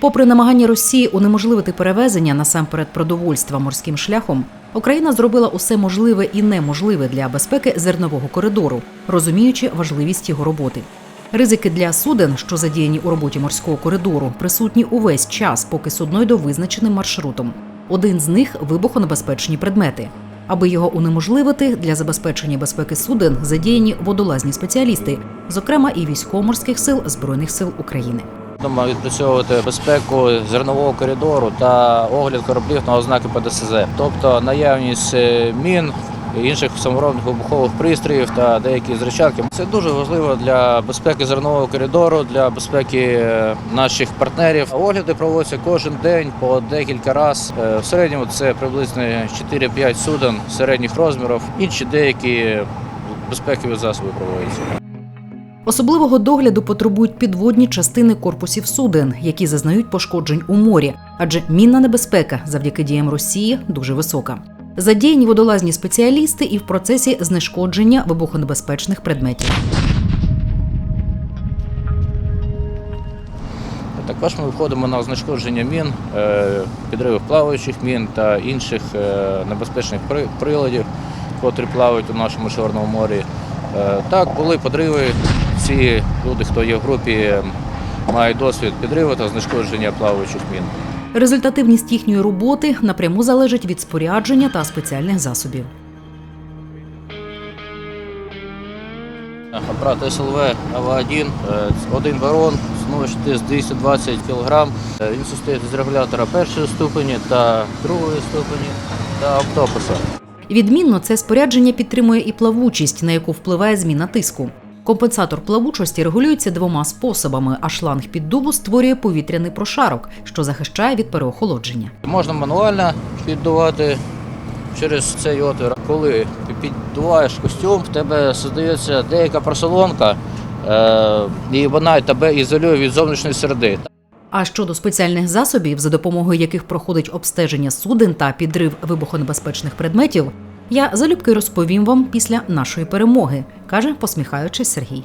Попри намагання Росії унеможливити перевезення насамперед продовольства морським шляхом, Україна зробила усе можливе і неможливе для безпеки зернового коридору, розуміючи важливість його роботи. Ризики для суден, що задіяні у роботі морського коридору, присутні увесь час, поки судно йде визначеним маршрутом. Один з них вибухонебезпечні предмети. Аби його унеможливити, для забезпечення безпеки суден задіяні водолазні спеціалісти, зокрема і військово-морських сил Збройних сил України. Будемо відпрацьовувати безпеку зернового коридору та огляд кораблів на ознаки ПДСЗ, тобто наявність е, мін, інших саморобних вибухових пристроїв та деякі зречатки. Це дуже важливо для безпеки зернового коридору, для безпеки е, наших партнерів. Огляди проводяться кожен день по декілька разів. Е, В середньому це приблизно 4-5 суден середніх розмірів. Інші деякі безпекові засоби проводяться. Особливого догляду потребують підводні частини корпусів суден, які зазнають пошкоджень у морі, адже мінна небезпека завдяки діям Росії дуже висока. Задіяні водолазні спеціалісти і в процесі знешкодження вибухонебезпечних предметів. Також ми виходимо на знешкодження мін, е, підривів плаваючих мін та інших е, небезпечних при- приладів, котрі плавають у нашому Чорному морі. Е, Так, були подриви. Ці люди, хто є в групі, мають досвід підриву та знешкодження плаваючих мін. Результативність їхньої роботи напряму залежить від спорядження та спеціальних засобів. Апарат СЛВ АВА-1, е, один барон, з 220 кг. Він состоїть з регулятора першої ступені та другої ступені та автопуса. Відмінно, це спорядження підтримує і плавучість, на яку впливає зміна тиску. Компенсатор плавучості регулюється двома способами, а шланг піддуву створює повітряний прошарок, що захищає від переохолодження. Можна мануально піддувати через цей отвір. Коли ти піддуваєш костюм, в тебе стається деяка просолонка, е, і вона тебе ізолює від зовнішньої середи. А щодо спеціальних засобів, за допомогою яких проходить обстеження суден та підрив вибухонебезпечних предметів, я залюбки розповім вам після нашої перемоги, каже, посміхаючись Сергій.